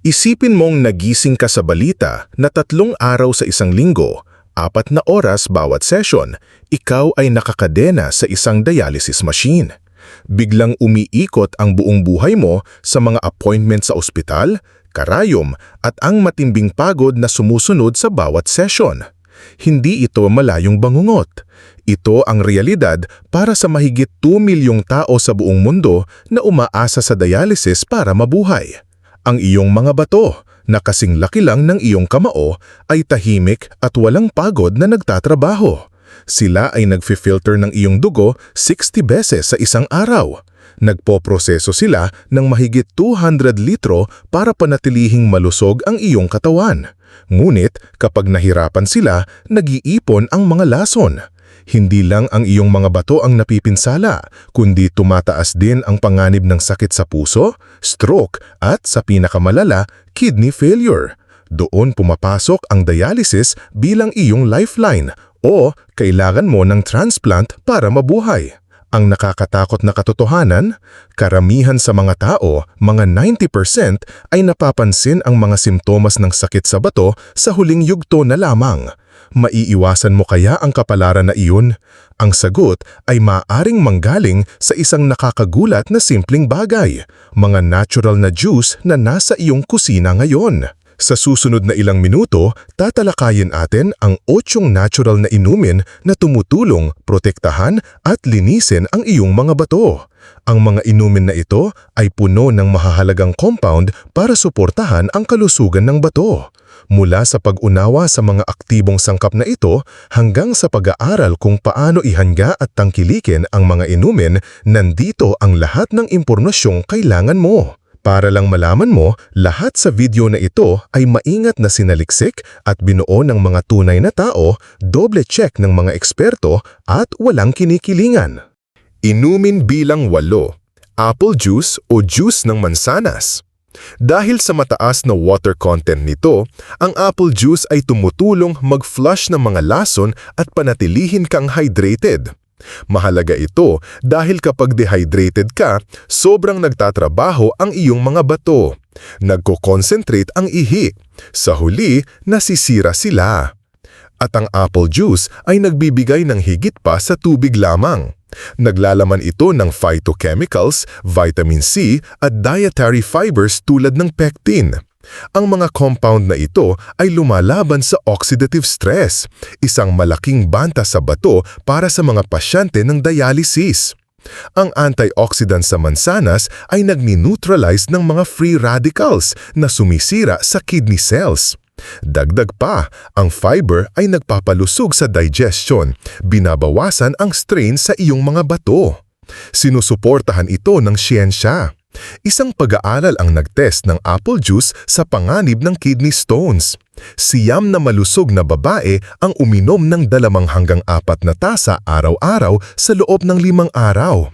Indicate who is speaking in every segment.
Speaker 1: Isipin mong nagising ka sa balita na tatlong araw sa isang linggo, apat na oras bawat session, ikaw ay nakakadena sa isang dialysis machine. Biglang umiikot ang buong buhay mo sa mga appointment sa ospital, karayom at ang matimbing pagod na sumusunod sa bawat session. Hindi ito malayong bangungot. Ito ang realidad para sa mahigit 2 milyong tao sa buong mundo na umaasa sa dialysis para mabuhay. Ang iyong mga bato, na kasing laki lang ng iyong kamao, ay tahimik at walang pagod na nagtatrabaho. Sila ay nagfi-filter ng iyong dugo 60 beses sa isang araw. Nagpoproseso sila ng mahigit 200 litro para panatilihing malusog ang iyong katawan. Ngunit kapag nahirapan sila, nag-iipon ang mga lason. Hindi lang ang iyong mga bato ang napipinsala, kundi tumataas din ang panganib ng sakit sa puso, stroke at sa pinakamalala, kidney failure. Doon pumapasok ang dialysis bilang iyong lifeline o kailangan mo ng transplant para mabuhay. Ang nakakatakot na katotohanan, karamihan sa mga tao, mga 90% ay napapansin ang mga simptomas ng sakit sa bato sa huling yugto na lamang. Maiiwasan mo kaya ang kapalaran na iyon? Ang sagot ay maaring manggaling sa isang nakakagulat na simpleng bagay, mga natural na juice na nasa iyong kusina ngayon. Sa susunod na ilang minuto, tatalakayin atin ang otsyong natural na inumin na tumutulong, protektahan at linisin ang iyong mga bato. Ang mga inumin na ito ay puno ng mahahalagang compound para suportahan ang kalusugan ng bato. Mula sa pag-unawa sa mga aktibong sangkap na ito hanggang sa pag-aaral kung paano ihangga at tangkilikin ang mga inumin, nandito ang lahat ng impormasyong kailangan mo. Para lang malaman mo, lahat sa video na ito ay maingat na sinaliksik at binuo ng mga tunay na tao, doble check ng mga eksperto at walang kinikilingan. Inumin bilang walo, apple juice o juice ng mansanas. Dahil sa mataas na water content nito, ang apple juice ay tumutulong mag-flush ng mga lason at panatilihin kang hydrated. Mahalaga ito dahil kapag dehydrated ka, sobrang nagtatrabaho ang iyong mga bato. Nagko-concentrate ang ihi. Sa huli, nasisira sila. At ang apple juice ay nagbibigay ng higit pa sa tubig lamang. Naglalaman ito ng phytochemicals, vitamin C at dietary fibers tulad ng pectin. Ang mga compound na ito ay lumalaban sa oxidative stress, isang malaking banta sa bato para sa mga pasyente ng dialysis. Ang antioxidant sa mansanas ay nagni-neutralize ng mga free radicals na sumisira sa kidney cells. Dagdag pa, ang fiber ay nagpapalusog sa digestion, binabawasan ang strain sa iyong mga bato. Sinusuportahan ito ng siyensya. Isang pag-aaral ang nagtest ng apple juice sa panganib ng kidney stones. Siyam na malusog na babae ang uminom ng dalamang hanggang apat na tasa araw-araw sa loob ng limang araw.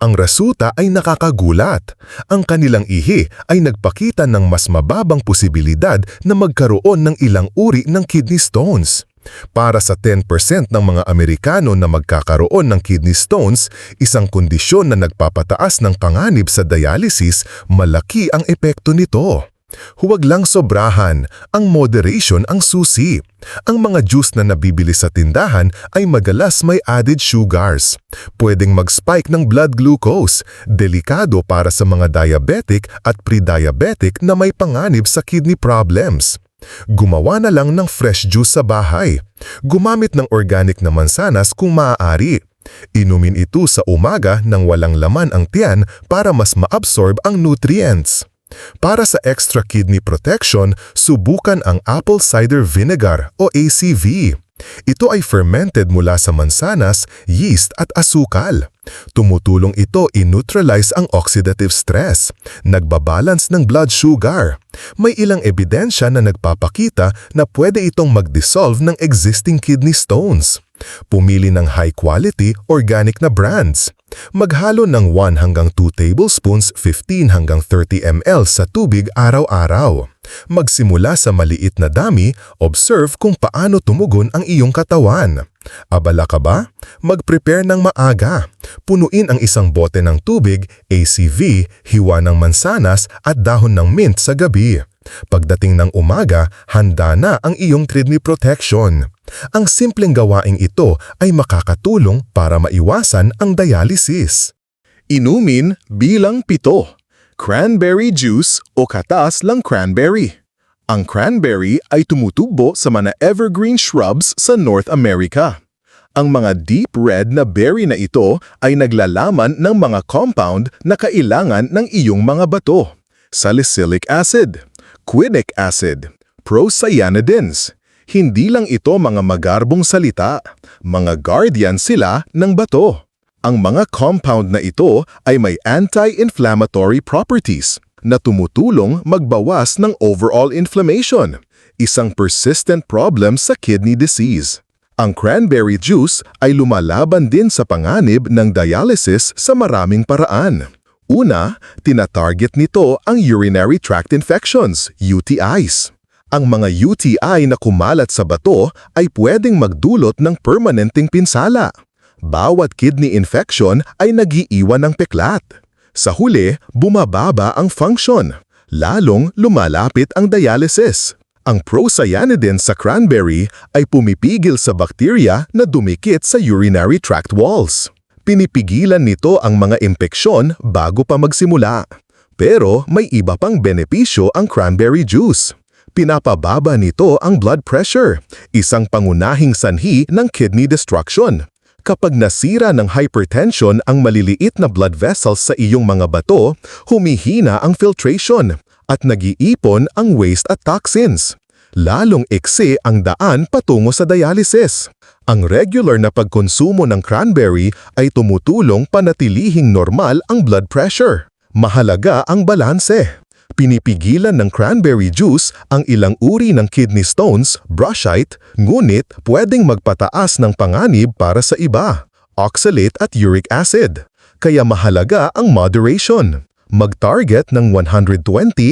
Speaker 1: Ang resulta ay nakakagulat. Ang kanilang ihi ay nagpakita ng mas mababang posibilidad na magkaroon ng ilang uri ng kidney stones. Para sa 10% ng mga Amerikano na magkakaroon ng kidney stones, isang kondisyon na nagpapataas ng panganib sa dialysis, malaki ang epekto nito. Huwag lang sobrahan, ang moderation ang susi. Ang mga juice na nabibili sa tindahan ay madalas may added sugars. Pwedeng mag-spike ng blood glucose, delikado para sa mga diabetic at pre-diabetic na may panganib sa kidney problems. Gumawa na lang ng fresh juice sa bahay. Gumamit ng organic na mansanas kung maaari. Inumin ito sa umaga nang walang laman ang tiyan para mas maabsorb ang nutrients. Para sa extra kidney protection, subukan ang apple cider vinegar o ACV. Ito ay fermented mula sa mansanas, yeast at asukal. Tumutulong ito i-neutralize ang oxidative stress, nagbabalance ng blood sugar. May ilang ebidensya na nagpapakita na pwede itong mag-dissolve ng existing kidney stones. Pumili ng high-quality, organic na brands. Maghalo ng 1 hanggang 2 tablespoons 15 hanggang 30 ml sa tubig araw-araw. Magsimula sa maliit na dami, observe kung paano tumugon ang iyong katawan. Abala ka ba? Mag-prepare ng maaga. Punuin ang isang bote ng tubig, ACV, hiwa ng mansanas at dahon ng mint sa gabi.
Speaker 2: Pagdating ng umaga, handa na ang iyong kidney protection. Ang simpleng gawaing ito ay makakatulong para maiwasan ang dialysis.
Speaker 1: Inumin bilang pito. Cranberry juice o katas lang cranberry. Ang cranberry ay tumutubo sa mga evergreen shrubs sa North America. Ang mga deep red na berry na ito ay naglalaman ng mga compound na kailangan ng iyong mga bato. Salicylic acid, quinic acid, procyanidins. Hindi lang ito mga magarbong salita, mga guardian sila ng bato. Ang mga compound na ito ay may anti-inflammatory properties na tumutulong magbawas ng overall inflammation, isang persistent problem sa kidney disease. Ang cranberry juice ay lumalaban din sa panganib ng dialysis sa maraming paraan. Una, tinatarget nito ang urinary tract infections, UTIs. Ang mga UTI na kumalat sa bato ay pwedeng magdulot ng permanenteng pinsala. Bawat kidney infection ay nagiiwan ng peklat. Sa huli, bumababa ang function. Lalong lumalapit ang dialysis. Ang procyanidin sa cranberry ay pumipigil sa bakterya na dumikit sa urinary tract walls. Pinipigilan nito ang mga impeksyon bago pa magsimula. Pero may iba pang benepisyo ang cranberry juice. Pinapababa nito ang blood pressure, isang pangunahing sanhi ng kidney destruction. Kapag nasira ng hypertension ang maliliit na blood vessels sa iyong mga bato, humihina ang filtration at nag-iipon ang waste at toxins. Lalong ekse ang daan patungo sa dialysis. Ang regular na pagkonsumo ng cranberry ay tumutulong panatilihing normal ang blood pressure. Mahalaga ang balanse. Pinipigilan ng cranberry juice ang ilang uri ng kidney stones, brushite, ngunit pwedeng magpataas ng panganib para sa iba, oxalate at uric acid. Kaya mahalaga ang moderation. Mag-target ng 120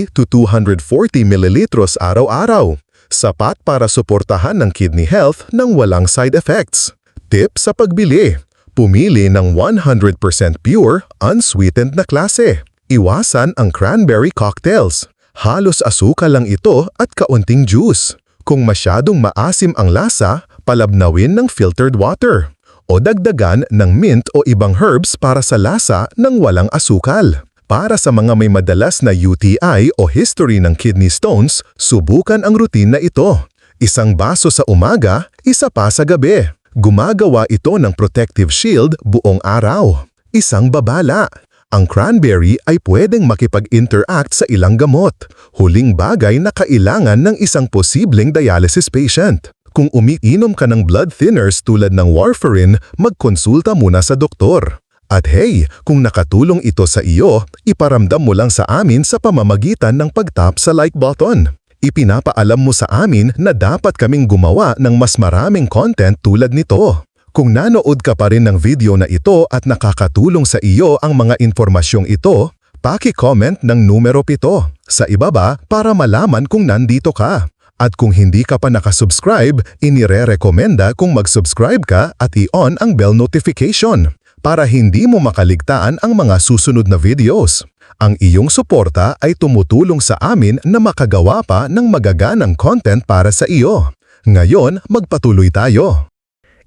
Speaker 1: to 240 millilitros araw-araw. Sapat para suportahan ng kidney health ng walang side effects. Tip sa pagbili. Pumili ng 100% pure, unsweetened na klase. Iwasan ang cranberry cocktails. Halos asukal lang ito at kaunting juice. Kung masyadong maasim ang lasa, palabnawin ng filtered water. O dagdagan ng mint o ibang herbs para sa lasa ng walang asukal. Para sa mga may madalas na UTI o history ng kidney stones, subukan ang routine na ito. Isang baso sa umaga, isa pa sa gabi. Gumagawa ito ng protective shield buong araw. Isang babala. Ang cranberry ay pwedeng makipag-interact sa ilang gamot, huling bagay na kailangan ng isang posibleng dialysis patient. Kung umiinom ka ng blood thinners tulad ng warfarin, magkonsulta muna sa doktor. At hey, kung nakatulong ito sa iyo, iparamdam mo lang sa amin sa pamamagitan ng pag-tap sa like button. Ipinapaalam mo sa amin na dapat kaming gumawa ng mas maraming content tulad nito. Kung nanood ka pa rin ng video na ito at nakakatulong sa iyo ang mga impormasyong ito, paki-comment ng numero 7 sa ibaba para malaman kung nandito ka. At kung hindi ka pa nakasubscribe, inire-rekomenda kung mag-subscribe ka at i-on ang bell notification para hindi mo makaligtaan ang mga susunod na videos. Ang iyong suporta ay tumutulong sa amin na makagawa pa ng magaganang content para sa iyo. Ngayon, magpatuloy tayo.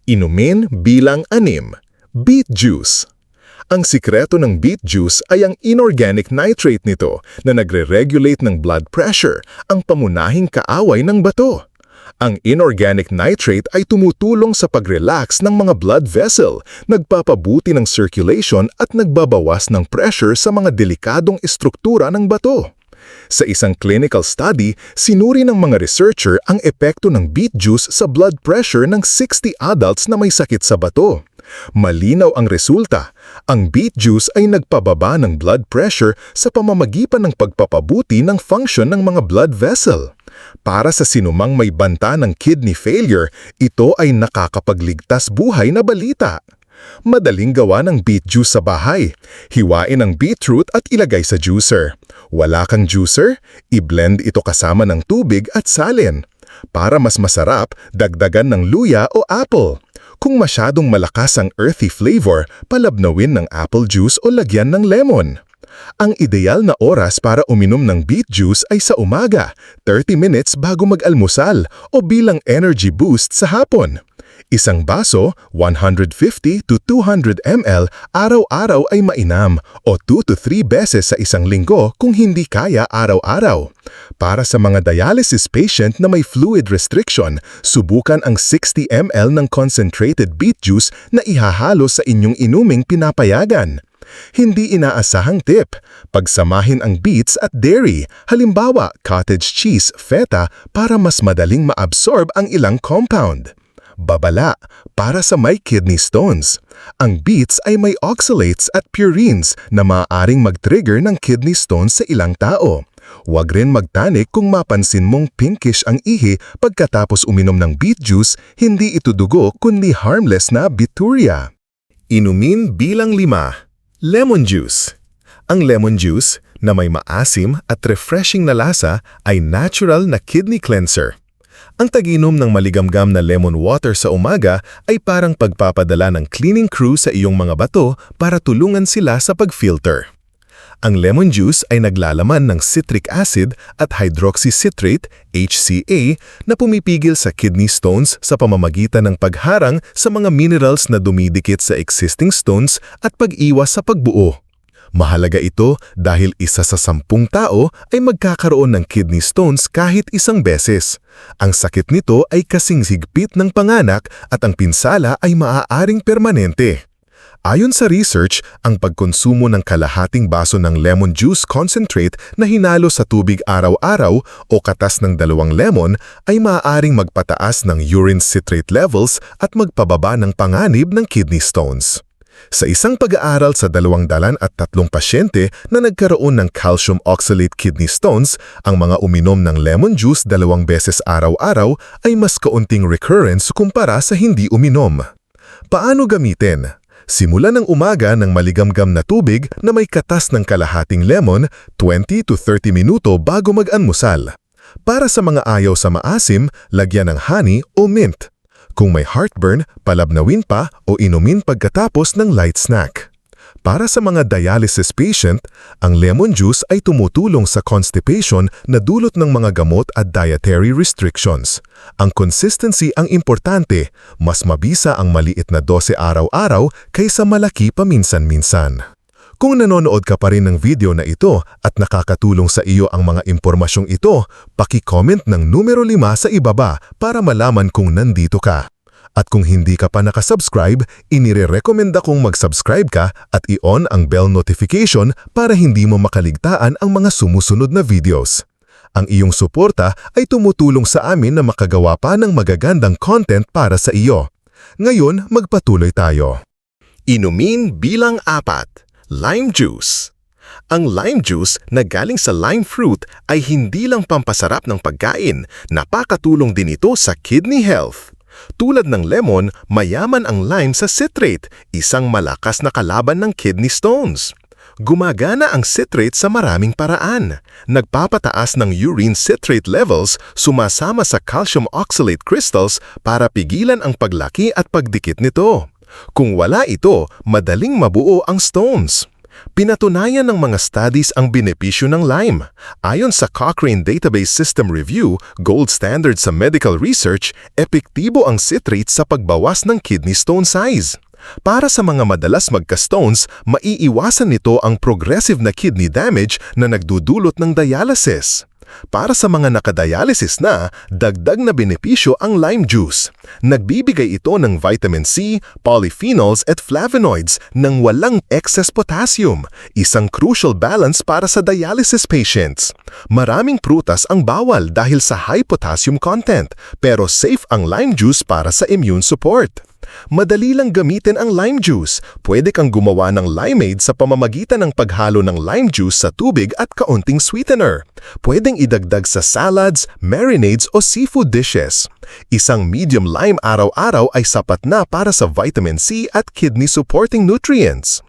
Speaker 1: Inumin bilang anim. Beet juice. Ang sikreto ng beet juice ay ang inorganic nitrate nito na nagre-regulate ng blood pressure, ang pamunahing kaaway ng bato. Ang inorganic nitrate ay tumutulong sa pag-relax ng mga blood vessel, nagpapabuti ng circulation at nagbabawas ng pressure sa mga delikadong estruktura ng bato. Sa isang clinical study, sinuri ng mga researcher ang epekto ng beet juice sa blood pressure ng 60 adults na may sakit sa bato. Malinaw ang resulta. Ang beet juice ay nagpababa ng blood pressure sa pamamagitan ng pagpapabuti ng function ng mga blood vessel. Para sa sinumang may banta ng kidney failure, ito ay nakakapagligtas buhay na balita. Madaling gawa ng beet juice sa bahay. Hiwain ang beetroot at ilagay sa juicer. Wala kang juicer? I-blend ito kasama ng tubig at salin. Para mas masarap, dagdagan ng luya o apple. Kung masyadong malakas ang earthy flavor, palabnawin ng apple juice o lagyan ng lemon. Ang ideal na oras para uminom ng beet juice ay sa umaga, 30 minutes bago mag-almusal o bilang energy boost sa hapon. Isang baso, 150 to 200 ml, araw-araw ay mainam o 2 to 3 beses sa isang linggo kung hindi kaya araw-araw. Para sa mga dialysis patient na may fluid restriction, subukan ang 60 ml ng concentrated beet juice na ihahalo sa inyong inuming pinapayagan. Hindi inaasahang tip, pagsamahin ang beets at dairy, halimbawa cottage cheese, feta, para mas madaling maabsorb ang ilang compound. Babala, para sa may kidney stones. Ang beets ay may oxalates at purines na maaaring mag-trigger ng kidney stones sa ilang tao. Huwag rin magtanik kung mapansin mong pinkish ang ihi pagkatapos uminom ng beet juice, hindi ito dugo kundi harmless na bituria. Inumin bilang lima. Lemon juice. Ang lemon juice na may maasim at refreshing na lasa ay natural na kidney cleanser. Ang taginom ng maligamgam na lemon water sa umaga ay parang pagpapadala ng cleaning crew sa iyong mga bato para tulungan sila sa pag-filter. Ang lemon juice ay naglalaman ng citric acid at hydroxycitrate, HCA, na pumipigil sa kidney stones sa pamamagitan ng pagharang sa mga minerals na dumidikit sa existing stones at pag-iwas sa pagbuo. Mahalaga ito dahil isa sa sampung tao ay magkakaroon ng kidney stones kahit isang beses. Ang sakit nito ay kasing higpit ng panganak at ang pinsala ay maaaring permanente. Ayon sa research, ang pagkonsumo ng kalahating baso ng lemon juice concentrate na hinalo sa tubig araw-araw o katas ng dalawang lemon ay maaaring magpataas ng urine citrate levels at magpababa ng panganib ng kidney stones. Sa isang pag-aaral sa dalawang dalan at tatlong pasyente na nagkaroon ng calcium oxalate kidney stones, ang mga uminom ng lemon juice dalawang beses araw-araw ay mas kaunting recurrence kumpara sa hindi uminom. Paano gamitin? Simulan ng umaga ng maligamgam na tubig na may katas ng kalahating lemon 20 to 30 minuto bago mag-almusal. Para sa mga ayaw sa maasim, lagyan ng honey o mint. Kung may heartburn, palabnawin pa o inumin pagkatapos ng light snack. Para sa mga dialysis patient, ang lemon juice ay tumutulong sa constipation na dulot ng mga gamot at dietary restrictions. Ang consistency ang importante, mas mabisa ang maliit na dose araw-araw kaysa malaki paminsan-minsan. Kung nanonood ka pa rin ng video na ito at nakakatulong sa iyo ang mga impormasyong ito, paki-comment ng numero 5 sa ibaba para malaman kung nandito ka. At kung hindi ka pa nakasubscribe, inire-recommenda kong mag-subscribe ka at i-on ang bell notification para hindi mo makaligtaan ang mga sumusunod na videos. Ang iyong suporta ay tumutulong sa amin na makagawa pa ng magagandang content para sa iyo. Ngayon, magpatuloy tayo. Inumin bilang apat. Lime juice. Ang lime juice na galing sa lime fruit ay hindi lang pampasarap ng pagkain, napakatulong din ito sa kidney health. Tulad ng lemon, mayaman ang lime sa citrate, isang malakas na kalaban ng kidney stones. Gumagana ang citrate sa maraming paraan. Nagpapataas ng urine citrate levels, sumasama sa calcium oxalate crystals para pigilan ang paglaki at pagdikit nito. Kung wala ito, madaling mabuo ang stones. Pinatunayan ng mga studies ang benepisyo ng lime. Ayon sa Cochrane Database System Review, gold standard sa medical research, epektibo ang citrate sa pagbawas ng kidney stone size. Para sa mga madalas magka-stones, maiiwasan nito ang progressive na kidney damage na nagdudulot ng dialysis. Para sa mga nakadialysis na, dagdag na benepisyo ang lime juice. Nagbibigay ito ng vitamin C, polyphenols at flavonoids nang walang excess potassium, isang crucial balance para sa dialysis patients. Maraming prutas ang bawal dahil sa high potassium content, pero safe ang lime juice para sa immune support. Madali lang gamitin ang lime juice. Pwede kang gumawa ng limeade sa pamamagitan ng paghalo ng lime juice sa tubig at kaunting sweetener. Pwedeng idagdag sa salads, marinades o seafood dishes. Isang medium lime araw-araw ay sapat na para sa vitamin C at kidney supporting nutrients.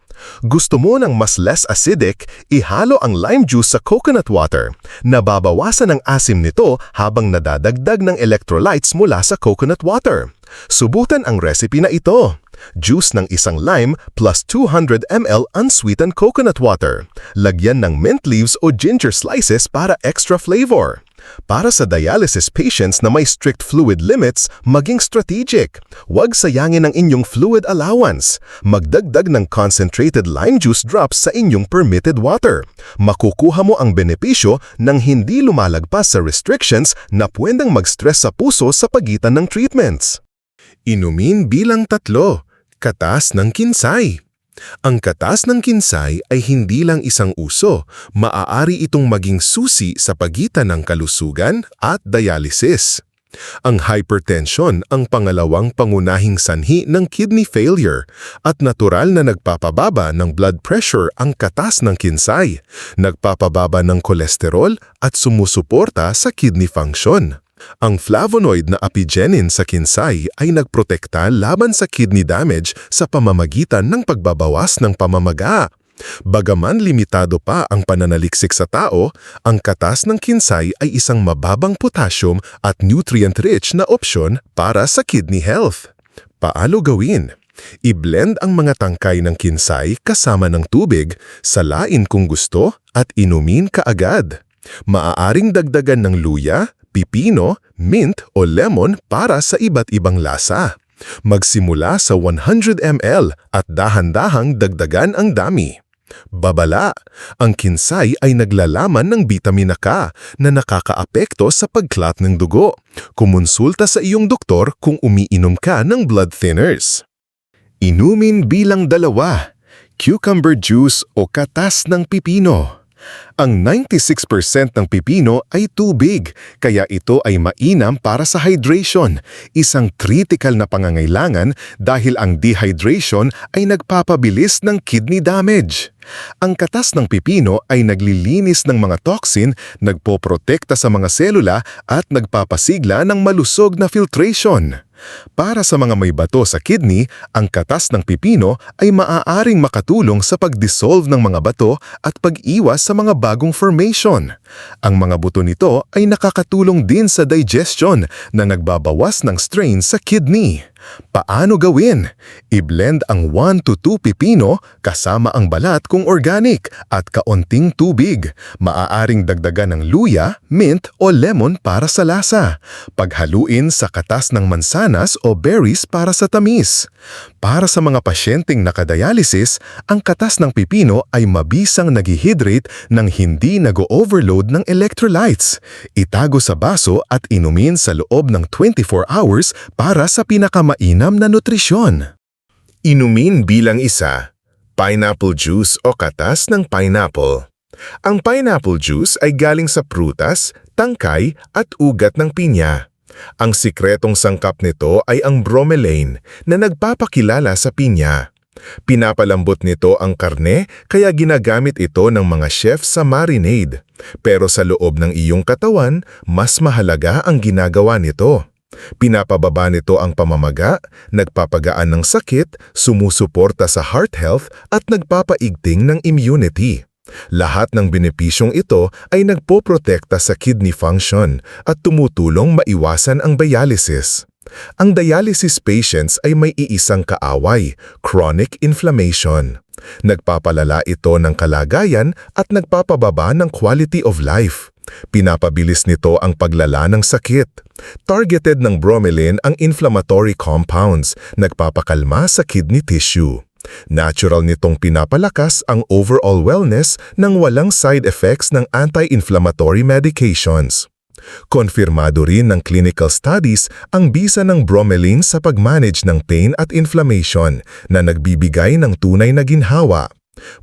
Speaker 2: Gusto mo ng mas less acidic, ihalo ang lime juice sa coconut water. Nababawasan ang asim nito habang nadadagdag ng electrolytes mula sa coconut water. Subutan ang recipe na ito. Juice ng isang lime plus 200 ml unsweetened coconut water. Lagyan ng mint leaves o ginger slices para extra flavor. Para sa dialysis patients na may strict fluid limits, maging strategic. Huwag sayangin ang inyong fluid allowance. Magdagdag ng concentrated lime juice drops sa inyong permitted water. Makukuha mo ang benepisyo ng hindi lumalagpas sa restrictions na pwedeng mag-stress sa puso sa pagitan ng treatments.
Speaker 1: Inumin bilang tatlo, katas ng kinsay. Ang katas ng kinsay ay hindi lang isang uso, maaari itong maging susi sa pagitan ng kalusugan at dialysis. Ang hypertension ang pangalawang pangunahing sanhi ng kidney failure at natural na nagpapababa ng blood pressure ang katas ng kinsay, nagpapababa ng kolesterol at sumusuporta sa kidney function. Ang flavonoid na apigenin sa kinsay ay nagprotekta laban sa kidney damage sa pamamagitan ng pagbabawas ng pamamaga. Bagaman limitado pa ang pananaliksik sa tao, ang katas ng kinsay ay isang mababang potassium at nutrient-rich na opsyon para sa kidney health. Paano gawin? I-blend ang mga tangkay ng kinsay kasama ng tubig, salain kung gusto at inumin kaagad. Maaaring dagdagan ng luya, pipino, mint o lemon para sa iba't ibang lasa. Magsimula sa 100 ml at dahan-dahang dagdagan ang dami. Babala, ang kinsay ay naglalaman ng bitamina K na nakakaapekto sa pagklat ng dugo. Kumonsulta sa iyong doktor kung umiinom ka ng blood thinners. Inumin bilang dalawa, cucumber juice o katas ng pipino. Ang 96% ng pipino ay tubig, kaya ito ay mainam para sa hydration, isang critical na pangangailangan dahil ang dehydration ay nagpapabilis ng kidney damage. Ang katas ng pipino ay naglilinis ng mga toxin, nagpoprotekta sa mga selula at nagpapasigla ng malusog na filtration. Para sa mga may bato sa kidney, ang katas ng pipino ay maaaring makatulong sa pag-dissolve ng mga bato at pag-iwas sa mga bagong formation. Ang mga buto nito ay nakakatulong din sa digestion na nagbabawas ng strain sa kidney. Paano gawin? I-blend ang 1 to 2 pipino kasama ang balat kung organic at kaunting tubig. Maaaring dagdagan ng luya, mint o lemon para sa lasa. Paghaluin sa katas ng mansanas o berries para sa tamis. Para sa mga pasyenteng nakadialysis, ang katas ng pipino ay mabisang naghihydrate ng hindi nag-overload ng electrolytes. Itago sa baso at inumin sa loob ng 24 hours para sa pinakamainam na nutrisyon. Inumin bilang isa, pineapple juice o katas ng pineapple. Ang pineapple juice ay galing sa prutas, tangkay at ugat ng pinya. Ang sikretong sangkap nito ay ang bromelain na nagpapakilala sa pinya. Pinapalambot nito ang karne kaya ginagamit ito ng mga chef sa marinade. Pero sa loob ng iyong katawan, mas mahalaga ang ginagawa nito. Pinapababa nito ang pamamaga, nagpapagaan ng sakit, sumusuporta sa heart health at nagpapaigting ng immunity. Lahat ng benepisyong ito ay nagpoprotekta sa kidney function at tumutulong maiwasan ang dialysis. Ang dialysis patients ay may iisang kaaway, chronic inflammation. Nagpapalala ito ng kalagayan at nagpapababa ng quality of life. Pinapabilis nito ang paglala ng sakit. Targeted ng bromelain ang inflammatory compounds, nagpapakalma sa kidney tissue. Natural nitong pinapalakas ang overall wellness ng walang side effects ng anti-inflammatory medications. Konfirmado rin ng clinical studies ang bisa ng bromelain sa pag-manage ng pain at inflammation na nagbibigay ng tunay na ginhawa.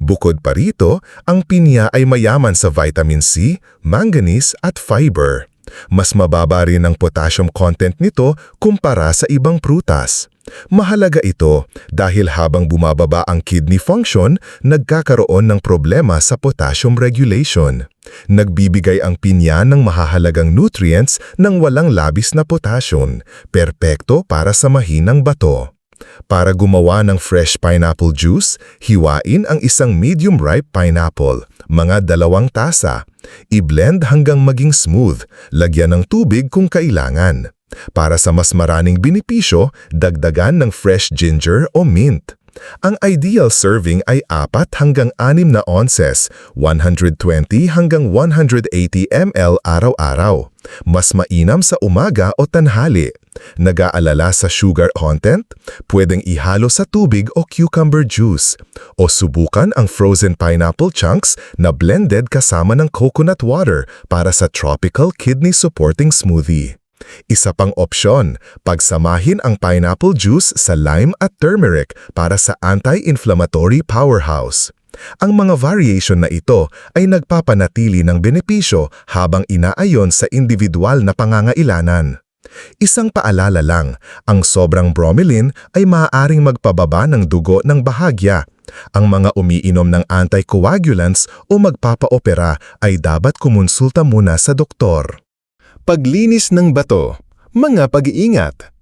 Speaker 1: Bukod pa rito, ang pinya ay mayaman sa vitamin C, manganese at fiber. Mas mababa rin ang potassium content nito kumpara sa ibang prutas. Mahalaga ito dahil habang bumababa ang kidney function, nagkakaroon ng problema sa potassium regulation. Nagbibigay ang pinya ng mahahalagang nutrients ng walang labis na potassium, perpekto para sa mahinang bato. Para gumawa ng fresh pineapple juice, hiwain ang isang medium-ripe pineapple, mga dalawang tasa. I-blend hanggang maging smooth, lagyan ng tubig kung kailangan. Para sa mas maraming binipisyo, dagdagan ng fresh ginger o mint. Ang ideal serving ay 4 hanggang 6 na ounces, 120 hanggang 180 ml araw-araw. Mas mainam sa umaga o tanhali. Nag-aalala sa sugar content? Pwedeng ihalo sa tubig o cucumber juice. O subukan ang frozen pineapple chunks na blended kasama ng coconut water para sa tropical kidney supporting smoothie. Isa pang opsyon, pagsamahin ang pineapple juice sa lime at turmeric para sa anti-inflammatory powerhouse. Ang mga variation na ito ay nagpapanatili ng benepisyo habang inaayon sa individual na pangangailanan. Isang paalala lang, ang sobrang bromelain ay maaaring magpababa ng dugo ng bahagya. Ang mga umiinom ng anticoagulants o magpapaopera ay dapat kumonsulta muna sa doktor. Paglinis ng bato, mga pag-iingat.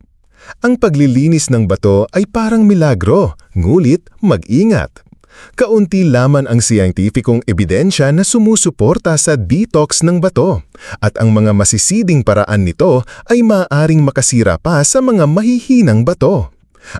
Speaker 1: Ang paglilinis ng bato ay parang milagro, ngulit mag-ingat. Kaunti laman ang siyentipikong ebidensya na sumusuporta sa detox ng bato at ang mga masisiding paraan nito ay maaaring makasira pa sa mga mahihinang bato.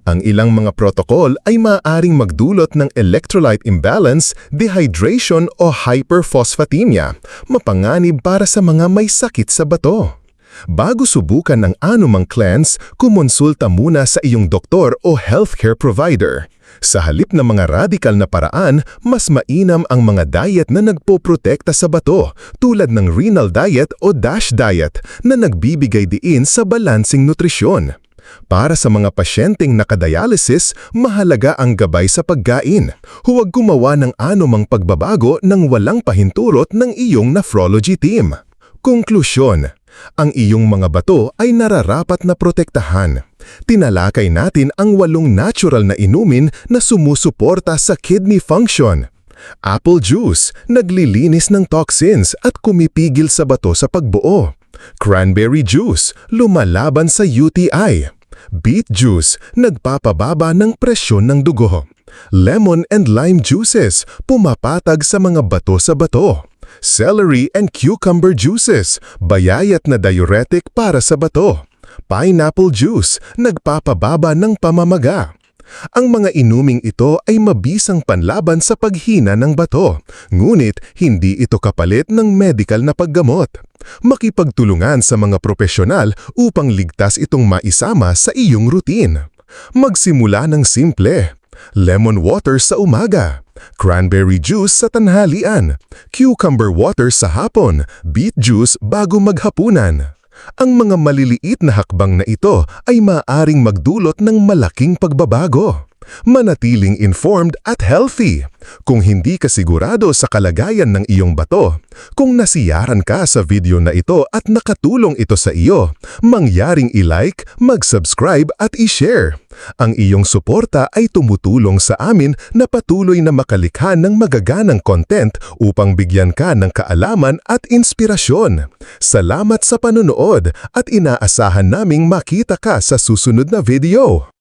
Speaker 1: Ang ilang mga protokol ay maaaring magdulot ng electrolyte imbalance, dehydration o hyperphosphatemia, mapanganib para sa mga may sakit sa bato. Bago subukan ng anumang cleanse, kumonsulta muna sa iyong doktor o healthcare provider. Sa halip ng mga radikal na paraan, mas mainam ang mga diet na nagpoprotekta sa bato tulad ng renal diet o DASH diet na nagbibigay diin sa balansing nutrisyon. Para sa mga pasyenteng nakadialysis, mahalaga ang gabay sa pagkain. Huwag gumawa ng anumang pagbabago nang walang pahintulot ng iyong nephrology team. Konklusyon, ang iyong mga bato ay nararapat na protektahan. Tinalakay natin ang walong natural na inumin na sumusuporta sa kidney function. Apple juice, naglilinis ng toxins at kumipigil sa bato sa pagbuo. Cranberry juice, lumalaban sa UTI. Beet juice, nagpapababa ng presyon ng dugo. Lemon and lime juices, pumapatag sa mga bato sa bato. Celery and cucumber juices, bayayat na diuretic para sa bato. Pineapple juice, nagpapababa ng pamamaga. Ang mga inuming ito ay mabisang panlaban sa paghina ng bato, ngunit hindi ito kapalit ng medical na paggamot. Makipagtulungan sa mga profesional upang ligtas itong maisama sa iyong routine. Magsimula ng simple. Lemon water sa umaga, cranberry juice sa tanghalian, cucumber water sa hapon, beet juice bago maghapunan. Ang mga maliliit na hakbang na ito ay maaring magdulot ng malaking pagbabago. Manatiling informed at healthy. Kung hindi ka sigurado sa kalagayan ng iyong bato, kung nasiyaran ka sa video na ito at nakatulong ito sa iyo, mangyaring i-like, mag-subscribe at i-share. Ang iyong suporta ay tumutulong sa amin na patuloy na makalikha ng magaganang content upang bigyan ka ng kaalaman at inspirasyon. Salamat sa panunood at inaasahan naming makita ka sa susunod na video.